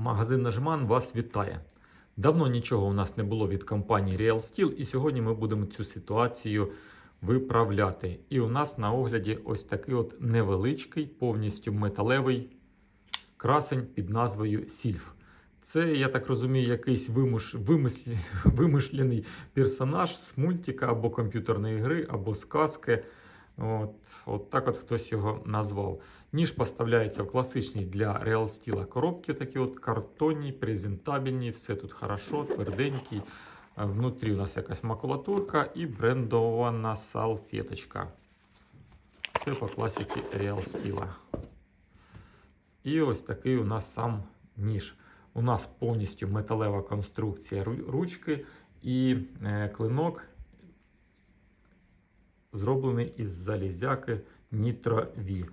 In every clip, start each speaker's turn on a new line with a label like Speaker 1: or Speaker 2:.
Speaker 1: Магазин Нажман вас вітає. Давно нічого у нас не було від компанії Real Steel, і сьогодні ми будемо цю ситуацію виправляти. І у нас на огляді ось такий от невеличкий, повністю металевий красень під назвою Сільф. Це, я так розумію, якийсь вимуш, вимислі, вимишлений персонаж з мультика або комп'ютерної гри, або сказки. От, от так от хтось його назвав. Ніж поставляється в класичній для Real Steel коробки, такі от картонні, презентабельні, все тут хорошо, тверденький. Внутрі у нас якась макулатурка і брендована салфеточка. Все по класіки Real Steel. І ось такий у нас сам ніж. У нас повністю металева конструкція ручки і е, клинок зроблений із залізяки V.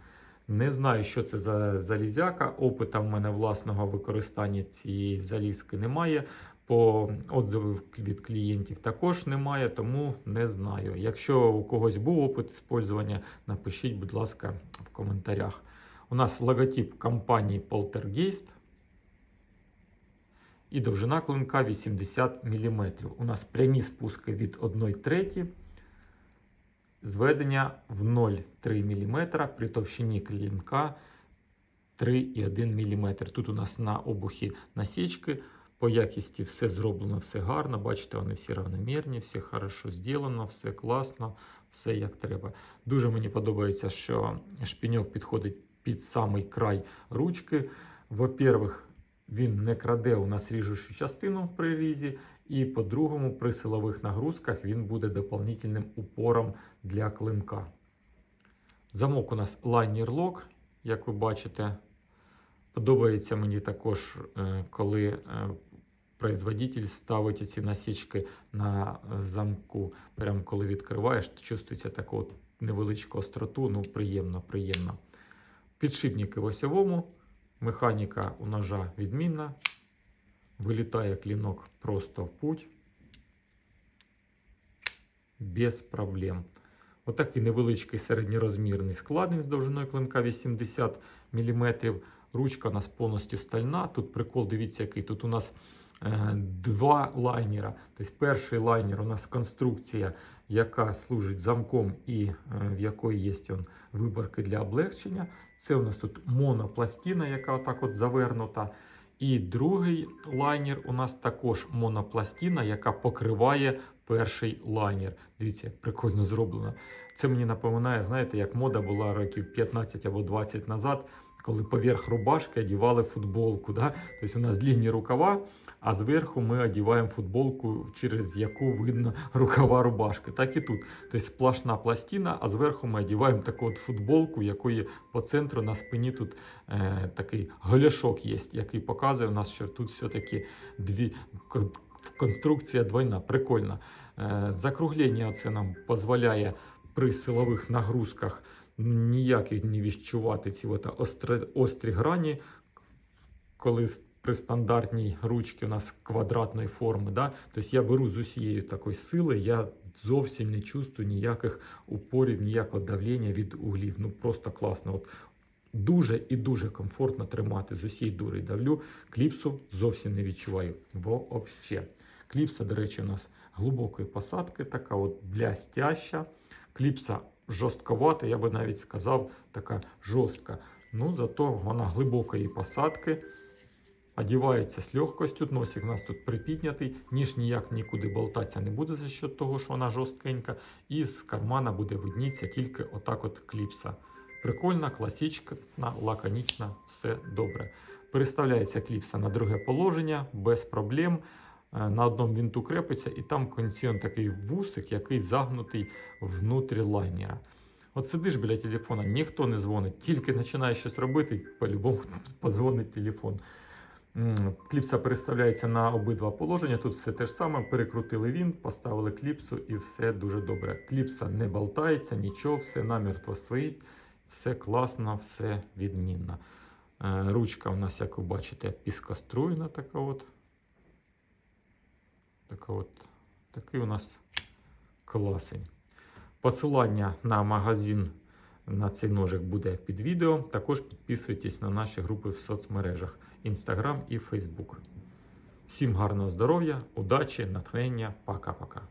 Speaker 1: Не знаю, що це за залізяка. Опита в мене власного використання цієї залізки немає. По отзивів від клієнтів також немає, тому не знаю. Якщо у когось був опит використання, напишіть, будь ласка, в коментарях. У нас логотип компанії Poltergeist. І довжина клинка 80 мм. У нас прямі спуски від 1 треті. Зведення в 0,3 мм при товщині клінка 3,1 мм. Тут у нас на обухі насічки. По якісті все зроблено, все гарно. Бачите, вони всі равномірні, все хорошо зроблено, все класно, все як треба. Дуже мені подобається, що шпіньок підходить під самий край ручки. Во-первых, він не краде у нас ріжучу частину при різі. І по-другому, при силових нагрузках він буде доповнительним упором для клинка. Замок у нас лайнер лок, як ви бачите. Подобається мені також, е, коли е, производитель ставить ці насічки на замку. Прямо коли відкриваєш, чувствується таку невеличку остроту. Ну, приємно, приємно. Підшипники в осьовому. Механіка у ножа відмінна. Вилітає клінок просто в путь. Без проблем. Отакий невеличкий середньорозмірний складень з довжиною клинка 80 мм. Ручка у нас повністю стальна. Тут прикол, дивіться, який. Тут у нас два лайнера. Тобто перший лайнер у нас конструкція, яка служить замком і е, в якої є виборки для облегчення. Це у нас тут монопластина, яка так от завернута. І другий лайнер у нас також монопластина, яка покриває перший лайнер. Дивіться, як прикольно зроблено. Це мені напоминає, знаєте, як мода була років 15 або 20 назад, коли поверх рубашки одягали футболку. Да? Тобто у нас длинні рукава, а зверху ми одягаємо футболку, через яку видно рукава рубашки. Так і тут. Тобто сплошна пластина, а зверху ми одягаємо таку от футболку, якої по центру на спині тут е, такий голяшок є, який показує у нас, що тут все-таки дві конструкція двойна, прикольна. Е, закруглення це нам дозволяє при силових нагрузках ніяких не відчувати ці острі, острі грані, коли при стандартній ручці у нас квадратної форми. Да? Тобто я беру з усією такої сили, я зовсім не чувствую ніяких упорів, ніякого давлення від углів. Ну просто класно. От Дуже і дуже комфортно тримати з усієї дури давлю. Кліпсу зовсім не відчуваю. Вообще. Кліпса, до речі, у нас глибокої посадки, така от блястяща. Кліпса жорстковата, я би навіть сказав, така жорстка. Ну, зато вона глибокої посадки. Одівається з легкостю, носик у нас тут припіднятий, ніж ніяк нікуди болтатися не буде за счет того, що вона жорсткенька. І з кармана буде видніться тільки отак от кліпса. Прикольна, класична, лаконічна, все добре. Переставляється кліпса на друге положення без проблем. Е, На одному вінту крепиться, і там в кінці он такий вусик, який загнутий внутрі лайнера. От сидиш біля телефона, ніхто не дзвонить, тільки починаєш щось робити, по-любому позвонить телефон. Кліпса переставляється на обидва положення. Тут все те ж саме. Перекрутили він, поставили кліпсу і все дуже добре. Кліпса не болтається, нічого, все намертво стоїть, все класно, все відмінно. Е, Ручка у нас, як ви бачите, піскоструйна така от. Така от. Такий у нас класень. Посилання на магазин на цей ножик буде під відео. Також підписуйтесь на наші групи в соцмережах Instagram і Facebook. Всім гарного здоров'я, удачі, натхнення, пока-пока.